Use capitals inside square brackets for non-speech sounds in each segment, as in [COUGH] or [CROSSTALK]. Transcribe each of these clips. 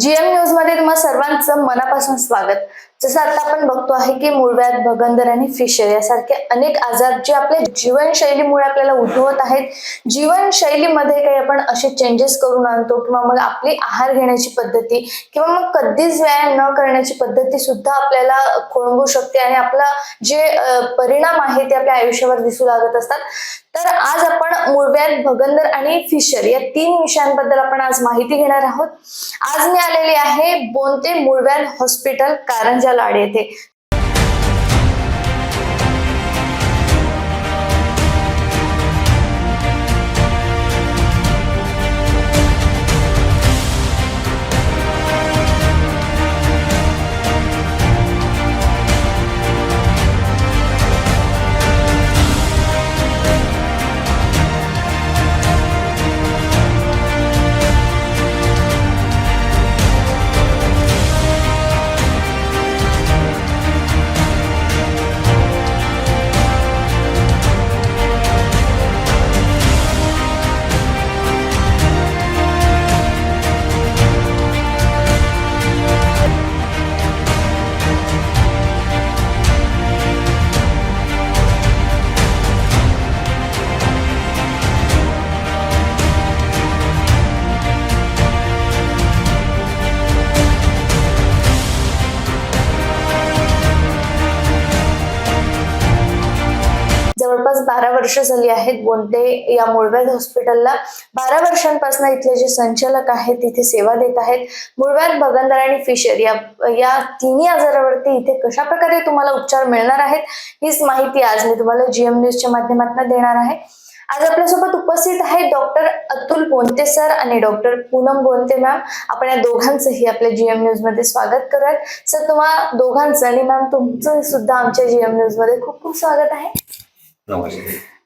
GM न्यूजमध्ये तुम्हा सर्वांचं मनापासून स्वागत. जसं आता आपण बघतो आहे की मूळव्याध भगंदर आणि फिशर यासारखे अनेक आजार जे आपल्या जीवनशैलीमुळे आपल्याला उद्भवत आहेत. जीवनशैलीमध्ये काही आपण असे चेंजेस करून आणतो किंवा मग आपली आहार घेण्याची पद्धती किंवा मग कधीच व्यायाम न करण्याची पद्धती सुद्धा आपल्याला खोळंबू शकते आणि आपला जे परिणाम आहे ते आपल्या आयुष्यावर दिसू लागत असतात. तर आज आपण मूळव्याध भगंदर आणि फिशर या तीन विषयांबद्दल आपण आज माहिती घेणार आहोत. आज मी आलेली आहे बोनते मूळव्याध हॉस्पिटल कारंजा लाड येथे वर्ष झाली आहेत. बोंडे या मुळव्याध हॉस्पिटलला बारा वर्षांपासून इथले जे संचालक आहेत तिथे सेवा देत आहेत. मुळव्याध बगंदर आणि फिशर या या तिन्ही आजारावरती इथे कशा प्रकारे तुम्हाला उपचार मिळणार आहेत हीच माहिती आज मी तुम्हाला जीएम न्यूजच्या माध्यमातून देणार आहे. आज आपल्यासोबत उपस्थित आहेत डॉक्टर अतुल बोनते सर आणि डॉक्टर पूनम बोनते मॅम आपण या दोघांचंही आपल्या जीएम न्यूजमध्ये स्वागत करूयात. सर तुम्हा दोघांचं आणि मॅम तुमचं सुद्धा आमच्या जीएम न्यूजमध्ये खूप खूप स्वागत आहे.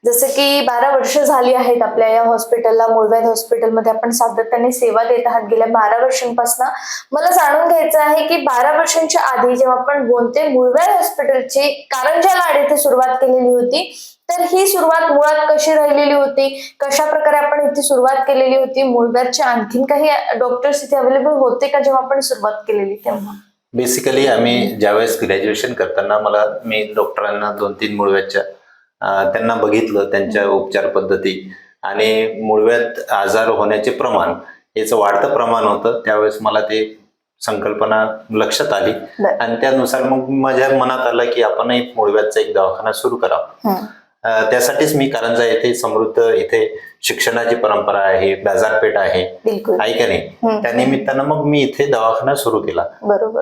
जसं की बारा वर्ष झाली आहेत आपल्या या हॉस्पिटलला मुळव्याध हॉस्पिटलमध्ये आपण सातत्याने सेवा देत आहात. गेल्या बारा वर्षांपासून मला जाणून घ्यायचं आहे की बारा वर्षांच्या आधी जेव्हा आपण बोलते मुळव्याध हॉस्पिटलची कारंजा लाड येथे सुरुवात केलेली होती तर ही सुरुवात मुळात कशी राहिलेली होती? कशा प्रकारे आपण इथे सुरुवात केलेली होती? मुळव्याधचे आणखीन काही डॉक्टर्स इथे अवेलेबल होते का जेव्हा आपण सुरुवात केलेली तेव्हा? बेसिकली आम्ही ज्यावेळेस ग्रॅज्युएशन करताना मला मी डॉक्टरांना दोन तीन मुळव्याच्या त्यांना बघितलं त्यांच्या उपचार पद्धती आणि मुळव्यात आजार होण्याचे प्रमाण याचं वाढतं प्रमाण होतं. त्यावेळेस मला ते संकल्पना लक्षात आली. आणि त्यानुसार मग माझ्या मनात आलं की आपण एक मुळव्याचा एक दवाखाना सुरू करावा. त्यासाठीच मी कारंजा येथे समृद्ध इथे शिक्षणाची परंपरा आहे बाजारपेठ आहे. बिलकुल. आहे का नाही. त्या निमित्तानं मग मी इथे दवाखाना सुरू केला. बरोबर.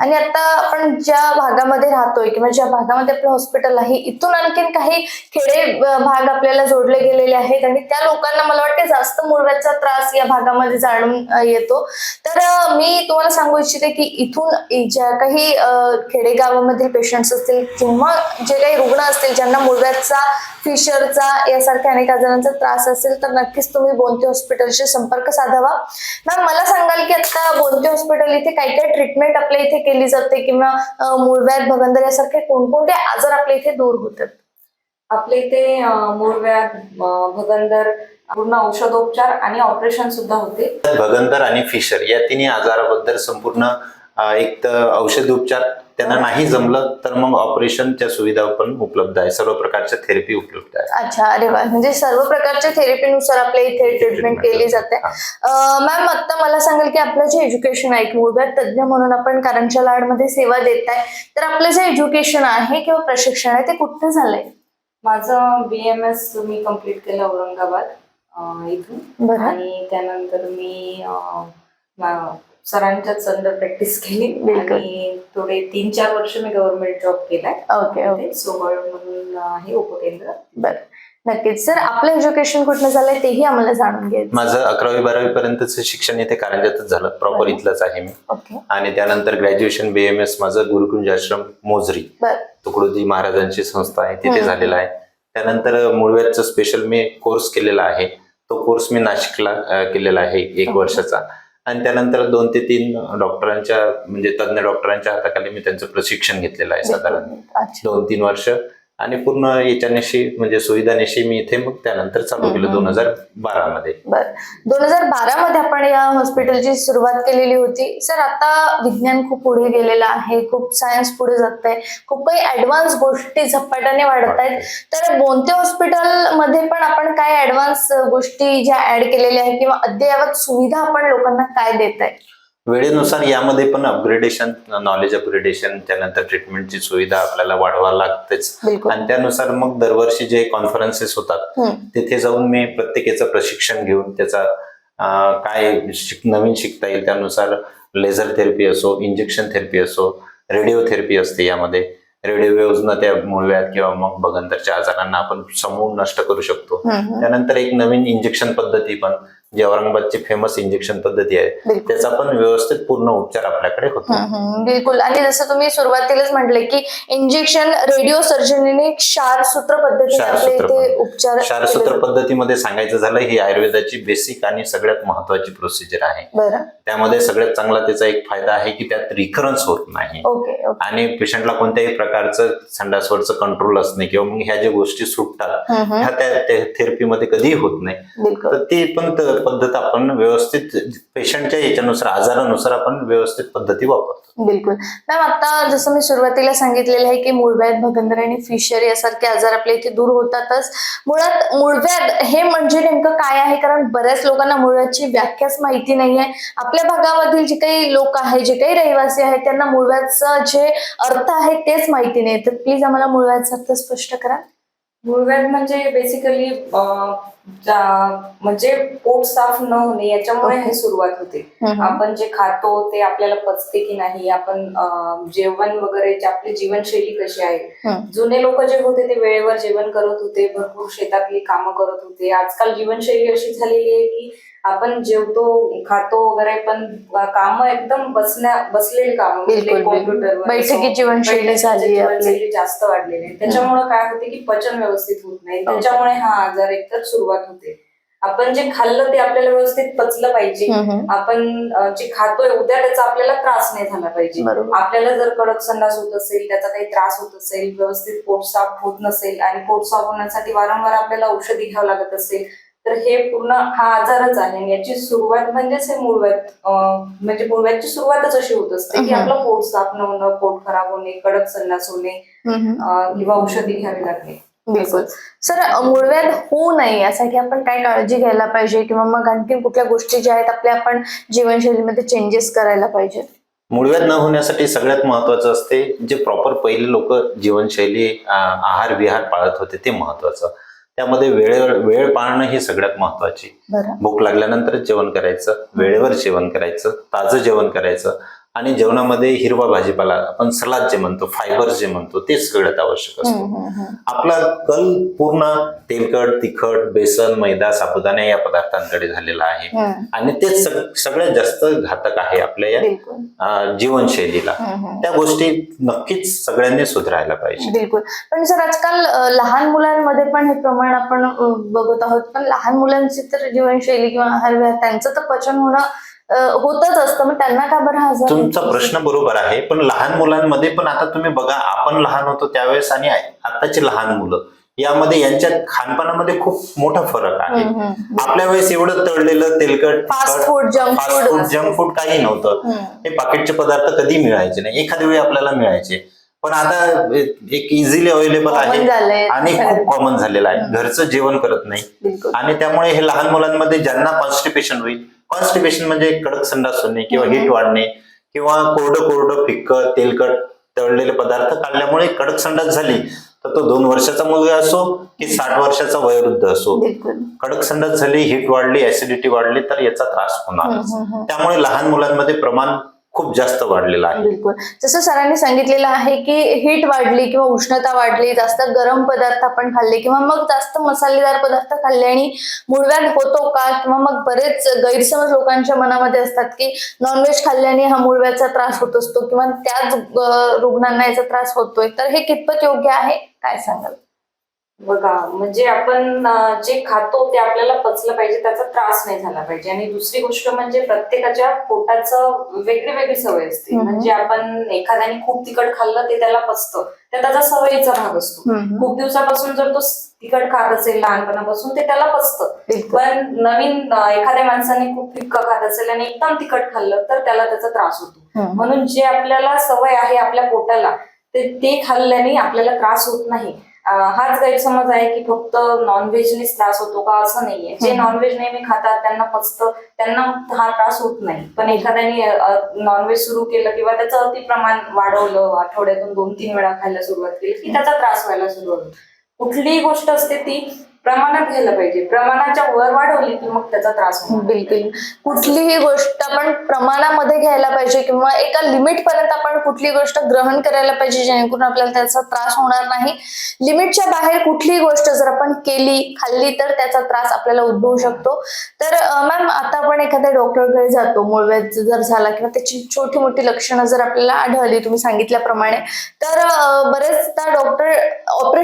आणि आता आपण ज्या भागामध्ये राहतोय किंवा ज्या भागामध्ये आपलं हॉस्पिटल आहे इथून आणखीन काही खेडे भाग आपल्याला जोडले गेलेले आहेत आणि त्या लोकांना मला वाटते जास्त मूळव्याचा त्रास या भागामध्ये जाणून येतो. तर मी तुम्हाला सांगू इच्छिते की इथून ज्या काही खेडेगावामधील पेशंट्स असतील किंवा जे काही रुग्ण असतील ज्यांना मूळव्याचा फिशरचा यासारख्या अनेक आजारांचा त्रास असेल तर नक्कीच तुम्ही बोनते हॉस्पिटलशी संपर्क साधावा. मॅम मला सांगाल की आता बोनते हॉस्पिटल इथे काय काय ट्रीटमेंट आपल्या इथे केली जाते किंवा अं, मूळव्याध भगंदर यासारखे कोणकोणते आजार आपल्या इथे दूर होतात? आपल्या इथे मूळव्याध भगंदर पूर्ण औषधोपचार आणि ऑपरेशन सुद्धा होते. भगंदर आणि फिशर या तिन्ही आजाराबद्दल संपूर्ण एक तर औषध उपचार त्यांना नाही जमलं तर मग ऑपरेशनच्या सुविधा पण उपलब्ध आहे. सर्व प्रकारच्या थेरपी उपलब्ध आहे अच्छा अरे वा. म्हणजे सर्व प्रकारच्या थेरपीनुसार आपल्या इथे ट्रीटमेंट केली जाते. मॅम आता मला सांगाल की आपलं जे एज्युकेशन आहे की मूळव्याध तज्ज्ञ म्हणून आपण कारंजा लाडमध्ये सेवा देत आहे तर आपलं जे एज्युकेशन आहे किंवा प्रशिक्षण आहे ते कुठे झालंय? माझं बी एम एस मी कंप्लीट केलं औरंगाबाद इथून. बरं. आणि त्यानंतर मा- सरांच्याच अंडर प्रॅक्टिस केली. बिलकुल. आणि थोडे तीन चार वर्ष मी गव्हर्नमेंट जॉब केलाय. ओके ओके ते सोहळ म्हणून आहे उपकेंद्र बरं. नक्कीच. सर आपलं एज्युकेशन कुठलं झालंय तेही आम्हाला जाणून घ्यायचं माझं अकरावी बारावी पर्यंतचं शिक्षण इथे कारंजातच झालं. प्रॉपर बरं. इथलंच आहे मी. ओके आणि त्यानंतर ग्रॅज्युएशन बी एम एस माझं गुरुकुंज आश्रम मोजरी. बर. तुकडोजी महाराजांची संस्था आहे. तिथे हम्म. झालेला आहे. त्यानंतर मुळव्याचा स्पेशल मी कोर्स केलेला आहे. तो कोर्स मी नाशिकला अ, केलेला आहे एक ओके. वर्षाचा. आणि त्यानंतर दोन ते तीन डॉक्टरांच्या म्हणजे तज्ञ डॉक्टरांच्या हाताखाली मी त्यांचं प्रशिक्षण घेतलेलं आहे साधारण दोन तीन वर्ष. आणि पूर्ण याच्यानेशी म्हणजे सुविधानेशी मी इथे मग त्यानंतर चालू केलं. दोन हजार बारा मध्ये बर. दोन हजार बारा मध्ये आपण या हॉस्पिटलची सुरुवात केलेली होती. सर आता विज्ञान खूप पुढे गेलेलं आहे खूप सायन्स पुढे जात आहे खूप काही ऍडव्हान्स गोष्टी झपाट्याने वाढत आहेत तर बोनते हॉस्पिटलमध्ये पण आपण काय ऍडव्हान्स गोष्टी ज्या ऍड केलेल्या आहेत किंवा अद्ययावत सुविधा आपण लोकांना काय देत आहे वेळेनुसार यामध्ये पण अपग्रेडेशन नॉलेज अपग्रेडेशन त्यानंतर ट्रीटमेंटची सुविधा आपल्याला वाढवा लागतेच आणि त्यानुसार मग दरवर्षी जे कॉन्फरन्सेस होतात. तिथे जाऊन मी प्रत्येकाचं प्रशिक्षण घेऊन त्याचा काय शिक नवीन शिकता येईल त्यानुसार लेझर थेरपी असो इंजेक्शन थेरपी असो रेडिओ थेरपी असते यामध्ये रेडिओ वेव्हजनं त्या मुळव्यात किंवा मग बगंदरच्या आजारांना आपण समूळ नष्ट करू शकतो. त्यानंतर एक नवीन इंजेक्शन पद्धती पण जी औरंगाबादची फेमस इंजेक्शन पद्धती आहे त्याचा पण व्यवस्थित पूर्ण उपचार आपल्याकडे होतो. बिलकुल. आणि जसं तुम्ही सुरुवातीलाच म्हटले की इंजेक्शन रेडिओ सर्जरीने क्षारसूत्र पद्धती. उपचार क्षारसूत्र. पद्धतीमध्ये सांगायचं झालं ही आयुर्वेदाची बेसिक आणि सगळ्यात महत्वाची प्रोसिजर आहे. त्यामध्ये सगळ्यात चांगला त्याचा एक फायदा आहे की त्यात रिकरन्स होत नाही. आणि पेशंटला कोणत्याही प्रकारचं संडासवरचं कंट्रोल असणे किंवा मग ह्या ज्या गोष्टी सुटतात. ह्या त्या थेरपीमध्ये कधीही होत नाही. तर ती पण पद्धत आपण व्यवस्थित पेशंटच्या याच्यानुसार आजारानुसार आपण व्यवस्थित पद्धती वापरतो. बिलकुल. मॅम आता जसं मी सुरुवातीला सांगितलेलं आहे की मूळव्याध भगंदर आणि फिशर यासारखे आजार आपल्या इथे दूर होतातच. मुळात मूळव्याध हे म्हणजे नेमकं काय आहे? कारण बऱ्याच लोकांना मूळव्याधची व्याख्याच माहिती नाहीये. आपल्या भागामधील जे काही लोक आहेत जे काही रहिवासी आहेत त्यांना मूळव्याधचा जे अर्थ आहे तेच माहिती नाही तर प्लीज आम्हाला मूळव्याधचा अर्थ स्पष्ट करा. मूळव्याध म्हणजे बेसिकली म्हणजे पोट साफ न होणे याच्यामुळे. हे सुरुवात होते आपण जे खातो ते आपल्याला पचते की नाही आपण जेवण वगैरे आपली जीवनशैली कशी आहे. जुने लोक जे होते ते वेळेवर जेवण करत होते भरपूर शेतातली कामं करत होते आजकाल जीवनशैली अशी झालेली आहे की आपण जेवतो खातो वगैरे पण काम एकदम बसण्या बसलेली कामं बिलकुल. कॉम्प्युटरवर बैठकी जीवनशैली. जीवनशैली जास्त वाढलेली आहे त्याच्यामुळे काय होते की पचन व्यवस्थित होत नाही हो. त्याच्यामुळे हा आजार एकतर सुरुवात होते आपण जे खाल्लं ते आपल्याला व्यवस्थित पचलं पाहिजे. आपण जे खातोय उद्या त्याचा आपल्याला त्रास नाही झाला पाहिजे. आपल्याला जर कडक संडास होत असेल त्याचा काही त्रास होत असेल व्यवस्थित पोट साफ होत नसेल आणि पोट साफ होण्यासाठी वारंवार आपल्याला औषधी घ्यावं लागत असेल तर हे पूर्ण हा आजारच आहे आणि याची सुरुवात म्हणजेच हे मूळव्याध अं, म्हणजे मूळव्याधची सुरुवातच अशी होत असते की. आपलं पोट साफ न होणं पोट खराब होणे कडक संडास होणे किंवा औषधी घ्यावी लागणे. बिलकुल. सर मूळव्याध होऊ नये यासाठी आपण काय काळजी घ्यायला पाहिजे किंवा मग आणखीन कुठल्या गोष्टी ज्या आहेत आपल्या आपण जीवनशैलीमध्ये चेंजेस करायला पाहिजे? मूळव्याध न होण्यासाठी सगळ्यात महत्वाचं असते जे प्रॉपर पहिले लोक जीवनशैली आहार विहार पाळत होते ते महत्वाचं त्यामध्ये वेळेवर वेळ पाळणं ही सगळ्यात महत्वाची. भूक लागल्यानंतरच जेवण करायचं वेळेवर जेवण करायचं ताजं जेवण करायचं. आणि जेवणामध्ये हिरवा भाजीपाला आपण सलाद जे म्हणतो फायबर जे म्हणतो ते सगळ्यात आवश्यक असतो. आपला कल पूर्ण तेलकट तिखट बेसन मैदा साबुदाणा या पदार्थांकडे झालेला आहे. आणि सग- सगळ्यात जास्त घातक आहे आपल्या या जीवनशैलीला. त्या गोष्टी नक्कीच सगळ्यांनी सुधारायला पाहिजे. बिलकुल. पण सर आजकाल लहान मुलांमध्ये पण हे प्रमाण आपण बघत आहोत. पण लहान मुलांची तर जीवनशैली किंवा आहार त्यांचं तर पचन होणं होतच असतं. मग त्यांना का बरं हा आजार तुमचा? प्रश्न बरोबर आहे पण लहान मुलांमध्ये पण आता तुम्ही बघा आपण लहान होतो त्यावेळेस आणि आताची लहान मुलं यामध्ये यांच्यात खानपानामध्ये खूप मोठा फरक आहे. आपल्या वेळेस एवढं तळलेलं तेलकट fast food junk food food junk food काही नव्हतं. हे पाकिटचे पदार्थ कधी मिळायचे नाही. एखाद्या वेळी आपल्याला मिळायचे. पण आता एक इझिली अवेलेबल आहे. आणि खूप कॉमन झालेलं आहे. घरचं जेवण करत नाही. आणि त्यामुळे हे लहान मुलांमध्ये ज्यांना कॉन्स्टिपेशन होईल कॉन्स्टिपेशन म्हणजे कडक संडास होणे किंवा. हिट वाढणे किंवा कोरडं कोरडं फिक्क तेलकट तळलेले पदार्थ खाल्ल्यामुळे कडक संडास झाली तर तो दोन वर्षाचा मुलगा असो की साठ वर्षाचा वयोवृद्ध असो कडक संडास झाली हिट वाढली ऍसिडिटी वाढली तर याचा त्रास होणार. त्यामुळे लहान मुलांमध्ये प्रमाण खूप जास्त वाढलेलं आहे. बिलकुल. जसं सरांनी सांगितलेलं आहे की हीट वाढली किंवा उष्णता वाढली जास्त गरम पदार्थ आपण खाल्ले किंवा मग जास्त मसालेदार पदार्थ खाल्ले आणि मूळव्याध होतो का किंवा मग बरेच गैरसमज लोकांच्या मनामध्ये असतात की नॉनव्हेज खाल्ल्याने हा मूळव्याचा त्रास होत असतो किंवा त्याच रुग्णांना याचा त्रास होतोय. तर हे कितपत योग्य आहे? काय सांगाल? बघा म्हणजे आपण जे खातो ते आपल्याला पचलं पाहिजे त्याचा त्रास नाही झाला पाहिजे. आणि दुसरी गोष्ट म्हणजे प्रत्येकाच्या पोटाचं वेगळी वेगळी सवय असते. म्हणजे आपण एखाद्याने खूप तिखट खाल्लं ते त्याला पचतं. तर त्याचा सवयीचा भाग असतो. खूप दिवसापासून जर तो तिखट खात असेल लहानपणापासून ते त्याला पचतं. पण नवीन एखाद्या माणसाने खूप फिक्क खात असेल आणि एकदम तिखट खाल्लं तर त्याला त्याचा त्रास होतो. म्हणून जे आपल्याला सवय आहे आपल्या पोटाला ते ते खाल्ल्याने आपल्याला त्रास होत नाही. हाच गैरसमज आहे की फक्त नॉनव्हेजनेच त्रास होतो का असं नाहीये. जे. नॉनव्हेज नेहमी खातात त्यांना पचतं त्यांना हा त्रास होत नाही. पण एखाद्याने नॉनव्हेज सुरू केलं किंवा त्याचं अति प्रमाण वाढवलं आठवड्यातून दोन तीन वेळा खायला सुरुवात केली की त्याचा त्रास व्हायला सुरू होतो. कुठलीही गोष्ट असते ती प्रमाणात घ्यायला पाहिजे. प्रमाणाच्या वर वाढवली की मग त्याचा त्रास बिलकुल. कुठलीही गोष्ट आपण प्रमाणामध्ये घ्यायला पाहिजे किंवा एका लिमिट पर्यंत आपण कुठली गोष्ट ग्रहण करायला पाहिजे जेणेकरून आपल्याला त्याचा त्रास होणार नाही. लिमिटच्या बाहेर कुठलीही गोष्ट जर आपण केली खाल्ली तर त्याचा त्रास आपल्याला उद्भवू शकतो. तर मॅम आता आपण एखाद्या डॉक्टरकडे जातो. मूळव्याध जर झाला किंवा त्याची छोटी मोठी लक्षणं जर आपल्याला आढळली तुम्ही सांगितल्याप्रमाणे तर बरेचदा डॉक्टर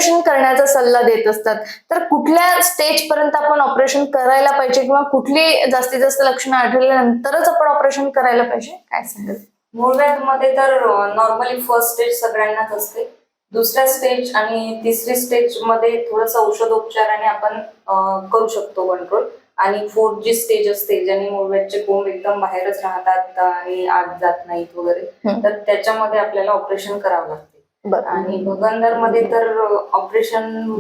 ऑपरेशन करण्याचा सल्ला देत असतात. तर कुठल्या स्टेज पर्यंत आपण ऑपरेशन करायला पाहिजे किंवा कुठली जास्तीत जास्त लक्षणं आढळल्यानंतरच आपण ऑपरेशन करायला पाहिजे? काय सांगाल? मूळव्याधमध्ये तर नॉर्मली फर्स्ट स्टेज सगळ्यांनाच असते. दुसऱ्या स्टेज आणि तिसरी स्टेजमध्ये थोडस औषधोपचाराने आपण करू शकतो कंट्रोल आणि फोर्थ जी स्टेज असते ज्याने मूळव्याधचे कोंब एकदम बाहेरच राहतात आणि आत जात नाहीत वगैरे. तर त्याच्यामध्ये आपल्याला ऑपरेशन करावं लागते. आणि भगंदरमध्ये तर ऑपरेशन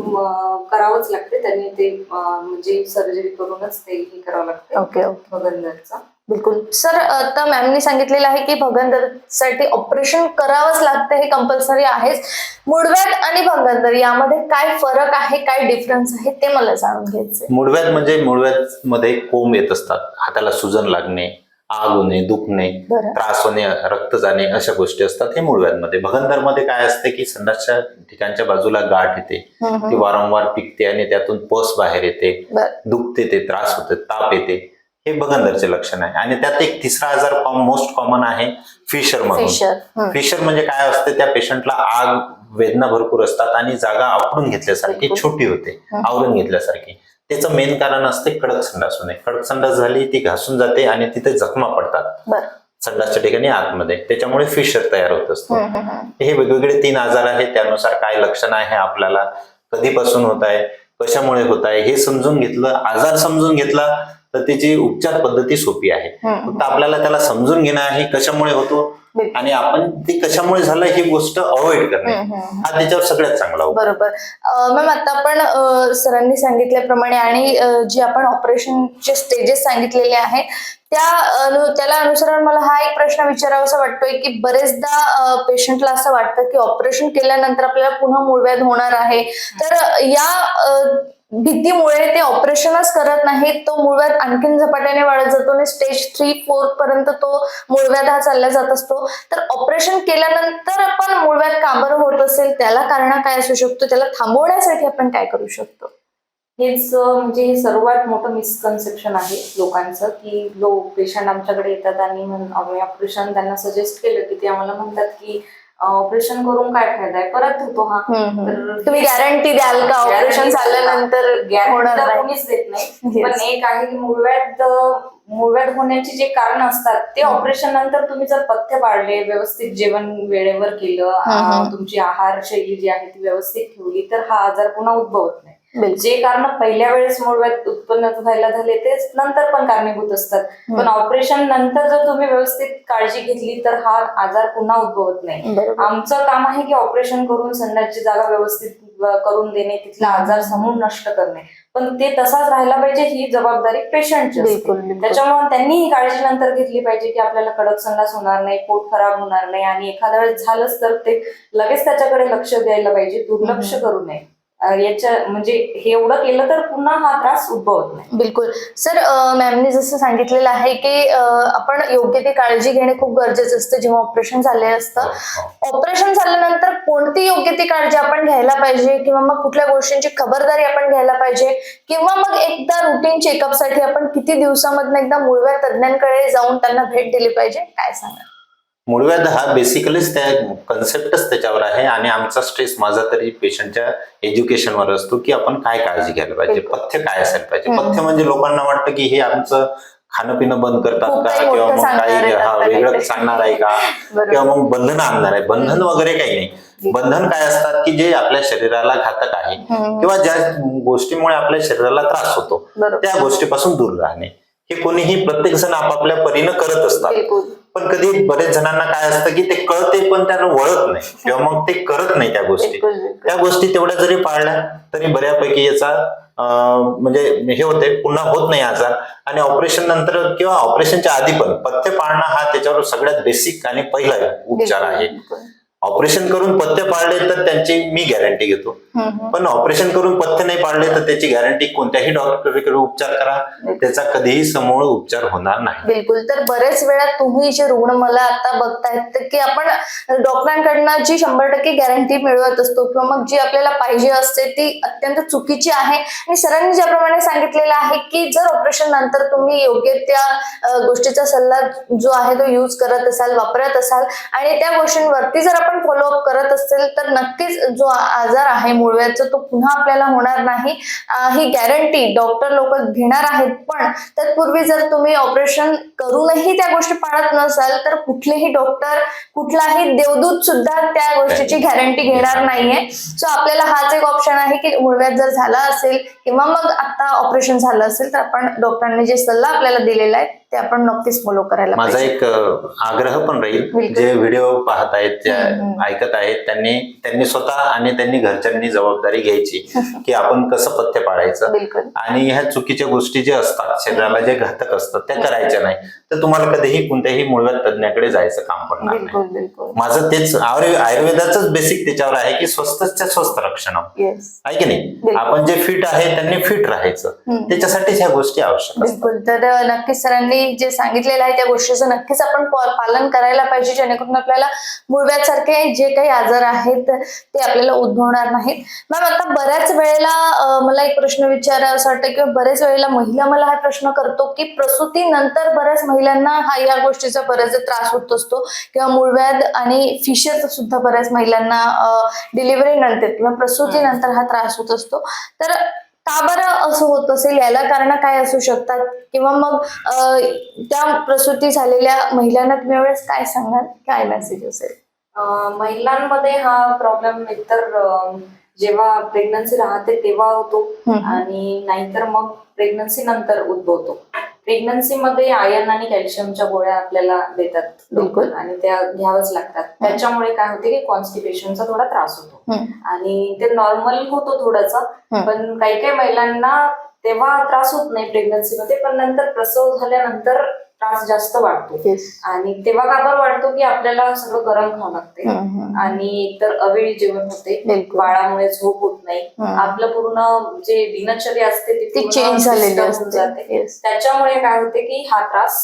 करावंच लागते. त्यांनी ते म्हणजे सर्जरी करूनच ते हे करावं लागते. Okay okay. भगंदरचं. बिलकुल. सर आता मॅमनी सांगितलेलं आहे की भगंदरसाठी ऑपरेशन करावंच लागतं हे कंपल्सरी आहेच. मुळव्याध आणि भगंदर यामध्ये काय फरक आहे काय डिफरन्स आहे ते मला जाणून घ्यायचंय. मूळव्याध म्हणजे मूळव्याधमध्ये कोंब येत असतात. हाताला सुजन लागणे आग होणे दुखणे त्रास होणे रक्त जाणे अशा गोष्टी असतात हे मूळव्याधमध्ये भगंदरमध्ये काय असते की संडासच्या ठिकाणच्या बाजूला गाठ येते ती. वारंवार पिकते आणि त्यातून पस बाहेर येते दुखते ते त्रास होते ताप येते हे भगंदरचे लक्षण आहे. आणि त्यात एक तिसरा आजार मोस्ट कॉमन आहे फिशर म्हणून. फिशर म्हणजे काय असते त्या पेशंटला आग वेदना भरपूर असतात आणि जागा आवरून घेतल्यासारखी. छोटी होते. आवरून घेतल्यासारखी. त्याचं मेन कारण असते कडक संडास होणे कडक संडास झाली ती घासून जाते आणि तिथे जखमा पडतात संडासच्या ठिकाणी आतमध्ये त्याच्यामुळे फिशर तयार होत असतो. हे वेगवेगळे तीन आजार आहेत त्यानुसार काय लक्षण आहे आपल्याला कधीपासून होत आहे कशामुळे होत आहे हे समजून घेतलं आजार समजून घेतला तर त्याची उपचार पद्धती सोपी आहे. फक्त आपल्याला त्याला समजून घेणं आहे कशामुळे होतो. आणि आपण ते कशामुळे झालं ही गोष्ट अवॉइड करणे. हा त्याच्यावर सगळ्यात चांगला बरोबर. मॅम आता आपण सरांनी सांगितल्याप्रमाणे आणि जे आपण ऑपरेशनचे स्टेजेस सांगितलेले आहेत त्या त्याला अनुसरून मला हा एक प्रश्न विचारावासा वाटतोय की बरेचदा पेशंटला असं वाटतं की ऑपरेशन केल्यानंतर आपल्याला पुन्हा मूळव्याध होणार आहे. तर या भीतीमुळे ते ऑपरेशनच करत नाहीत. तो मुळव्यात आणखीन झपाट्याने वाढत जातो आणि स्टेज थ्री फोर पर्यंत तो मुळव्यात हा चालला जात असतो. तर ऑपरेशन केल्यानंतर पण मुळव्यात का बरं होत असेल त्याला कारण काय असू शकतो? त्याला थांबवण्यासाठी आपण काय करू शकतो? हेच म्हणजे हे सर्वात मोठं मिसकन्सेप्शन आहे लोकांचं की लोक पेशंट आमच्याकडे येतात आणि आम्ही ऑपरेशन त्यांना सजेस्ट केलं की ते आम्हाला म्हणतात की ऑपरेशन करून काय फायदा आहे? परत होतो हा. तर तुम्ही गॅरंटी द्याल का? ऑपरेशन झाल्यानंतर गॅरंटी कोणीच देत नाही. पण एक आहे की मूळव्याध मूळव्याध होण्याची जे कारण असतात ते ऑपरेशन नंतर तुम्ही जर पथ्य पाळले व्यवस्थित जेवण वेळेवर केलं तुमची आहार शैली जी आहे ती व्यवस्थित ठेवली तर हा आजार पुन्हा उद्भवत नाही. जे कारण पहिल्या वेळेस मूळव्याध उत्पन्न व्हायला झाले तेच नंतर पण कारणीभूत असतात. पण. ऑपरेशन नंतर जर तुम्ही व्यवस्थित काळजी घेतली तर हा आजार पुन्हा उद्भवत नाही. आमचं काम आहे की ऑपरेशन करून संडासची जागा व्यवस्थित करून देणे तिथला आजार समूळ नष्ट करणे. पण ते तसाच राहायला पाहिजे ही जबाबदारी पेशंटची त्याच्यामुळे त्यांनी ही काळजी नंतर घेतली पाहिजे की आपल्याला कडक संडास होणार नाही पोट खराब होणार नाही आणि एखाद्या वेळेस झालंच तर ते लगेच त्याच्याकडे लक्ष द्यायला पाहिजे दुर्लक्ष करू नये. याच्या म्हणजे हे एवढं केलं तर पुन्हा हा त्रास उद्भवत नाही. बिलकुल. सर मॅमने जसं सांगितलेलं आहे की आपण योग्य ती काळजी घेणे खूप गरजेचं असतं. जेव्हा ऑपरेशन झाले असतं ऑपरेशन झाल्यानंतर कोणती योग्य ती काळजी आपण घ्यायला पाहिजे? किंवा मग कुठल्या गोष्टींची खबरदारी आपण घ्यायला पाहिजे? किंवा मग एकदा रुटीन चेकअपसाठी आपण किती दिवसामधनं एकदा मुळव्या तज्ञांकडे जाऊन त्यांना भेट दिली पाहिजे? काय सांगा मूळव्याध हा बेसिकलीच त्या कन्सेप्टच त्याच्यावर आहे आणि आमचा स्ट्रेस माझा तरी पेशंटच्या एज्युकेशनवर असतो की आपण काय काळजी घ्यायला पाहिजे. पथ्य काय असायला पाहिजे. पथ्य म्हणजे लोकांना वाटतं की हे आमचं खाणं पिणं बंद करतात का किंवा मग काही हा वेगळं. सांगणार आहे का. किंवा मग बंधनं आणणार आहे बंधन वगैरे काही नाही बंधन काय असतात की जे आपल्या शरीराला घातक आहे. किंवा ज्या गोष्टीमुळे आपल्या शरीराला त्रास होतो. त्या गोष्टीपासून दूर राहणे हे कोणीही प्रत्येक जण आपापल्या परीनं करत असतात पण कधी बरेच जणांना काय असतं की ते कळते पण त्यांना वळत नाही किंवा मग ते करत नाही त्या गोष्टी. त्या गोष्टी तेवढ्या जरी पाळल्या तरी बऱ्यापैकी याचा म्हणजे हे होते पुन्हा होत नाही आजार आणि ऑपरेशन नंतर किंवा ऑपरेशनच्या आधी पण पथ्य पाळणं हा त्याच्यावर सगळ्यात बेसिक आणि पहिला उपचार आहे. ऑपरेशन करून पथ्य पाळले तर त्यांची मी गॅरंटी घेतो. पण ऑपरेशन करून पथ्य नाही पाळले तर त्याची गॅरंटी कोणत्याही डॉक्टरकडे उपचार करा. त्याचा कधीही समूळ उपचार होणार नाही. बिलकुल. तर बरेच वेळा तुम्ही जे रुग्ण मला आता बघतायत की आपण डॉक्टरांकडनं जी शंभर टक्के गॅरंटी मिळवत असतो किंवा मग जी आपल्याला पाहिजे असते ती अत्यंत चुकीची आहे. आणि सरांनी ज्याप्रमाणे सांगितलेलं आहे की जर ऑपरेशन नंतर तुम्ही योग्य त्या गोष्टीचा सल्ला जो आहे तो यूज करत असाल वापरत असाल आणि त्या गोष्टींवरती जर आपण फॉलोअप करत असेल तर नक्कीच जो आजार आहे मूळव्याचा तो पुन्हा आपल्याला होणार नाही. ही गॅरंटी डॉक्टर लोक घेणार आहेत पण तत्पूर्वी जर तुम्ही ऑपरेशन करूनही त्या गोष्टी पाळत नसाल तर कुठलेही डॉक्टर कुठलाही देवदूत सुद्धा त्या गोष्टीची गॅरंटी घेणार नाहीये. सो आपल्याला हाच एक ऑप्शन आहे की मूळव्याध जर झाला असेल किंवा मग आता ऑपरेशन झालं असेल तर आपण डॉक्टरांनी जे सल्ला आपल्याला दिलेला आहे ते आपण नक्कीच फॉलो करायला माझा एक आग्रह पण राहील. जे व्हिडिओ पाहत आहेत हम्म. ऐकत आहेत त्यांनी त्यांनी स्वतः आणि त्यांनी घरच्यांनी जबाबदारी घ्यायची [LAUGHS] की आपण कसं पथ्य पाळायचं आणि ह्या चुकीच्या गोष्टी जे असतात शरीराला जे घातक असतात त्या करायच्या नाही. तर तुम्हाला कधीही कोणत्याही मूळव्याध तज्ञाकडे जायचं काम पडणार नाही. माझं तेच आयुर्वे- आयुर्वेदाचंच बेसिक त्याच्यावर आहे की स्वस्तच्या स्वस्त रक्षण. आहे की नाही. आपण जे फिट आहे त्यांनी फिट राहायचं. त्याच्यासाठीच ह्या गोष्टी आवश्यक बिलकुल. तर नक्कीच सरांनी जे सांगितलेलं आहे त्या गोष्टीचं नक्कीच आपण पालन करायला पाहिजे जेणेकरून आपल्याला मूळव्यासारखे जे काही आजार आहेत ते आपल्याला उद्भवणार नाहीत. मॅम आता बऱ्याच वेळेला मला एक प्रश्न विचारा असं वाटतं किंवा बऱ्याच वेळेला महिला मला हा प्रश्न करतो की प्रसूतीनंतर बऱ्याच महिलांना हा या गोष्टीचा बराच त्रास होत असतो किंवा मूळव्याध आणि फिशरचा सुद्धा बऱ्याच महिलांना डिलिव्हरी नंतर किंवा प्रसूतीनंतर हा त्रास होत असतो. तर का बरं असं होत असेल? याला कारण काय असू शकतात? किंवा मग त्या प्रसूती झालेल्या महिलांना तुम्ही वेळेस काय सांगाल? काय मेसेज असेल? महिलांमध्ये हा प्रॉब्लेम एकतर जेव्हा प्रेग्नन्सी राहते तेव्हा होतो. आणि नाहीतर मग प्रेग्नन्सी नंतर उद्भवतो. प्रेग्नन्सी मध्ये आयर्न आणि कॅल्शियमच्या गोळ्या आपल्याला देतात बिलकुल. आणि त्या घ्याव्याच लागतात त्याच्यामुळे काय होते की कॉन्स्टिपेशनचा थोडा त्रास होतो. आणि ते नॉर्मल होतो थोडासा. पण काही काही महिलांना तेव्हा त्रास होत नाही प्रेग्नन्सी मध्ये पण नंतर प्रसव झाल्यानंतर त्रास जास्त वाढतो Yes. आणि तेव्हा घाबर वाटतो की आपल्याला सगळं गरम खावं लागते. आणि एकतर अवेळी जेवण होते. बाळामुळे झोप होत नाही. आपलं पूर्ण जे दिनचर्या असते ती चेंज जाते. त्याच्यामुळे काय होते की हा त्रास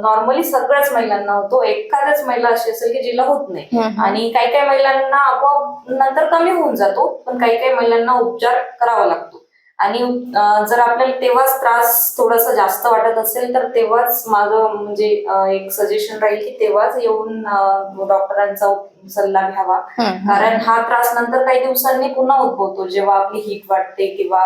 नॉर्मली सगळ्याच महिलांना होतो एखाद्याच महिला अशी असेल की जिला होत नाही. आणि काही काही महिलांना आपोआप नंतर कमी होऊन जातो पण काही काही महिलांना उपचार करावा लागतो आणि जर आपल्याला तेव्हाच त्रास थोडासा जास्त वाटत असेल तर तेव्हाच माझं म्हणजे एक सजेशन राहील की तेव्हाच येऊन डॉक्टरांचा सल्ला घ्यावा. कारण हा त्रास नंतर काही दिवसांनी पुन्हा उद्भवतो जेव्हा आपली हीट वाटते किंवा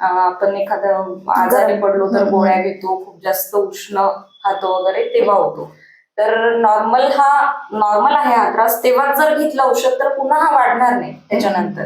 आपण एखादं आजारी पडलो तर. गोळ्या घेतो खूप जास्त उष्ण खातो वगैरे तेव्हा होतो तर नॉर्मल हा नॉर्मल आहे हा त्रास तेव्हाच जर घेतला औषध तर पुन्हा हा वाढणार नाही त्याच्यानंतर.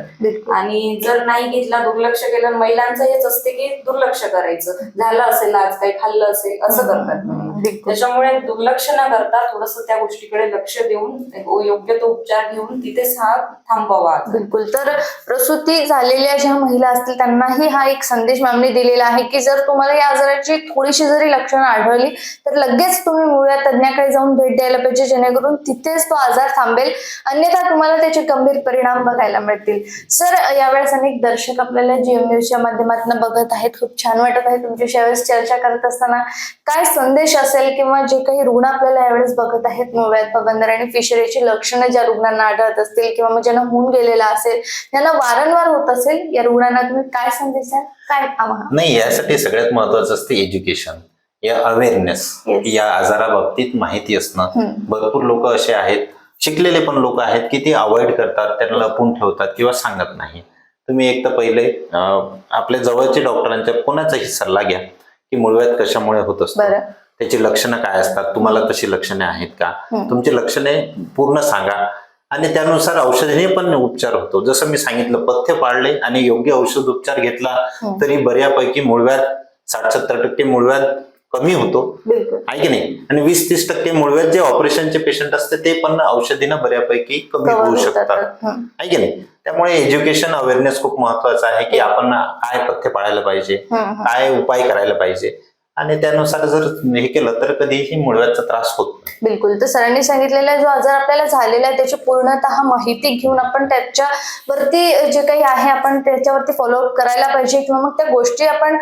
आणि जर नाही घेतला दुर्लक्ष केलं महिलांचं हेच असते की दुर्लक्ष करायचं झालं असेल आज काही खाल्लं असेल असं करतात. त्याच्यामुळे दुर्लक्ष न करता थोडस त्या गोष्टीकडे लक्ष देऊन योग्य तो उपचार घेऊन तिथेच हा थांबवावा बिलकुल. तर प्रसूती झालेल्या ज्या महिला असतील त्यांनाही हा एक संदेश मॅमने दिलेला आहे की जर तुम्हाला या आजाराची थोडीशी जरी लक्षणं आढळली तर लगेच तुम्ही मुळ्या तज्ञाकडे जाऊन भेट द्यायला पाहिजे जेणेकरून तिथेच तो आजार थांबेल. अन्यथा तुम्हाला त्याचे गंभीर परिणाम बघायला मिळतील. सर यावेळेस अनेक दर्शक आपल्याला जीएम न्यूजच्या माध्यमातून बघत आहेत. खूप छान वाटत आहे तुमच्याशी यावेळेस चर्चा करत असताना. काय संदेश असेल किंवा जे काही रुग्ण आपल्याला यावेळेस बघत आहेत मुळव्यात पगंदर आणि फिशरीची लक्षणं ज्या रुग्णांना आढळत असतील किंवा मग ज्यांना होऊन गेलेला असेल त्यांना वारंवार होत असेल या रुग्णांना तुम्ही काय संदेश द्याल? काय आव्हान नाही यासाठी सगळ्यात महत्वाचं असतं एज्युकेशन या अवेअरनेस. या आजाराबाबतीत माहिती असणं. भरपूर लोक असे आहेत शिकलेले पण लोक आहेत की ते अवॉइड करतात त्यांना लपून ठेवतात किंवा सांगत नाही. तुम्ही एक तर पहिले आपल्या जवळच्या डॉक्टरांच्या कोणाचाही सल्ला घ्या की मुळव्यात कशामुळे होत असतं. बरं. त्याची लक्षणं काय असतात? तुम्हाला तशी लक्षणे आहेत का? हम्म. तुमची लक्षणे पूर्ण सांगा. आणि त्यानुसार औषधाने पण उपचार होतो. जसं मी सांगितलं पथ्य पाळले आणि योग्य औषध उपचार घेतला हम्म. तरी बऱ्यापैकी मुळव्यात साठ सत्तर टक्के मुळव्यात कमी होतो. आहे की नाही? आणि वीस तीस टक्के मुळव्यात जे ऑपरेशनचे पेशंट असते ते पण औषधीनं बऱ्यापैकी कमी होऊ शकतात. हम्म. आहे की नाही? त्यामुळे एज्युकेशन अवेअरनेस खूप महत्वाचं आहे की आपण काय पथ्य पाळायला पाहिजे. काय उपाय करायला पाहिजे? आणि त्यानुसार जर हे केलं तर कधीही मुळव्याचा त्रास होत नाही. बिलकुल. तर सरांनी सांगितलेला जो आजार आपल्याला झालेला आहे त्याची पूर्णतः माहिती घेऊन आपण त्याच्यावरती जे काही आहे आपण त्याच्यावरती फॉलोअप करायला पाहिजे किंवा मग त्या गोष्टी आपण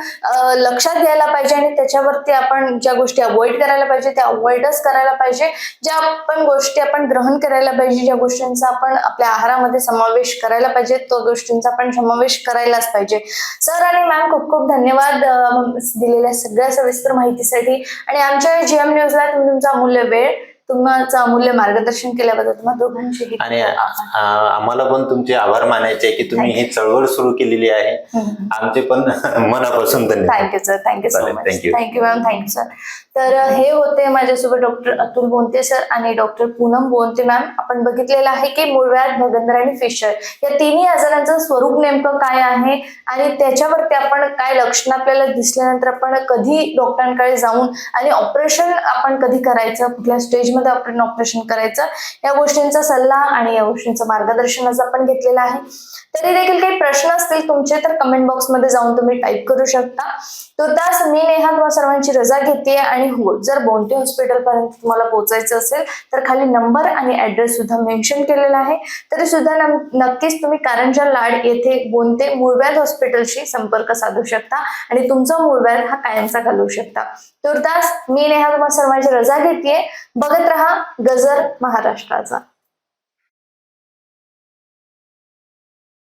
लक्षात घ्यायला पाहिजे आणि त्याच्यावरती आपण ज्या गोष्टी अवॉइड करायला पाहिजे त्या अवॉइडच करायला पाहिजे. ज्या आपण गोष्टी आपण ग्रहण करायला पाहिजे ज्या गोष्टींचा आपण आपल्या आहारामध्ये समावेश करायला पाहिजे तो गोष्टींचा आपण समावेश करायलाच पाहिजे. सर आणि मॅम खूप खूप धन्यवाद दिलेल्या सगळ्या सविस्तर माहितीसाठी. आणि आमच्या जीएम न्यूजला तुम्ही तुमचा अमूल्य वेळ तुमचं अमूल्य मार्गदर्शन केल्याबद्दल तुम्हा दोघांचेही आणि आम्हाला पण तुमचे आभार मानायचे की तुम्ही ही चळवळ सुरू केलेली आहे. आमचे पण [LAUGHS] मनापासून thank you sir thank you so much. Thank you ma'am thank you sir तर हे होते माझ्यासोबत डॉक्टर अतुल बोनते सर आणि डॉक्टर पूनम बोनते मॅम आपण बघितलेलं आहे की मुळव्याध भगंदर आणि फिशर या तिन्ही आजारांचं स्वरूप नेमकं काय आहे? आणि त्याच्यावरती आपण काय लक्षणं आपल्याला दिसल्यानंतर आपण कधी डॉक्टरांकडे जाऊन आणि ऑपरेशन आपण कधी करायचं? कुठल्या स्टेजमध्ये आपण ऑपरेशन करायचं. या गोष्टींचा सल्ला आणि या गोष्टींचं मार्गदर्शन आज आपण घेतलेलं आहे. तरी देखील काही प्रश्न असतील तुमचे तर कमेंट बॉक्समध्ये जाऊन तुम्ही टाईप करू शकता. तुर्तास मी नेहा तुम्हाला सर्वांची रजा घेते आणि हो जर बोंटे हॉस्पिटल पर्यंत तुम्हाला पोहोचायचं असेल तर खाली नंबर आणि ऍड्रेस सुद्धा मेन्शन केलेला आहे. तरी सुद्धा नक्कीच तुम्ही कारंजा लाड येथे बोंते मूळव्याध हॉस्पिटलशी संपर्क साधू शकता आणि तुमचा मूळव्याध हा कायमचा घालवू शकता. तुर्तास मी नेहा तुम्हाला सर्वांची रजा घेते. बघत रहा गजर महाराष्ट्राचा.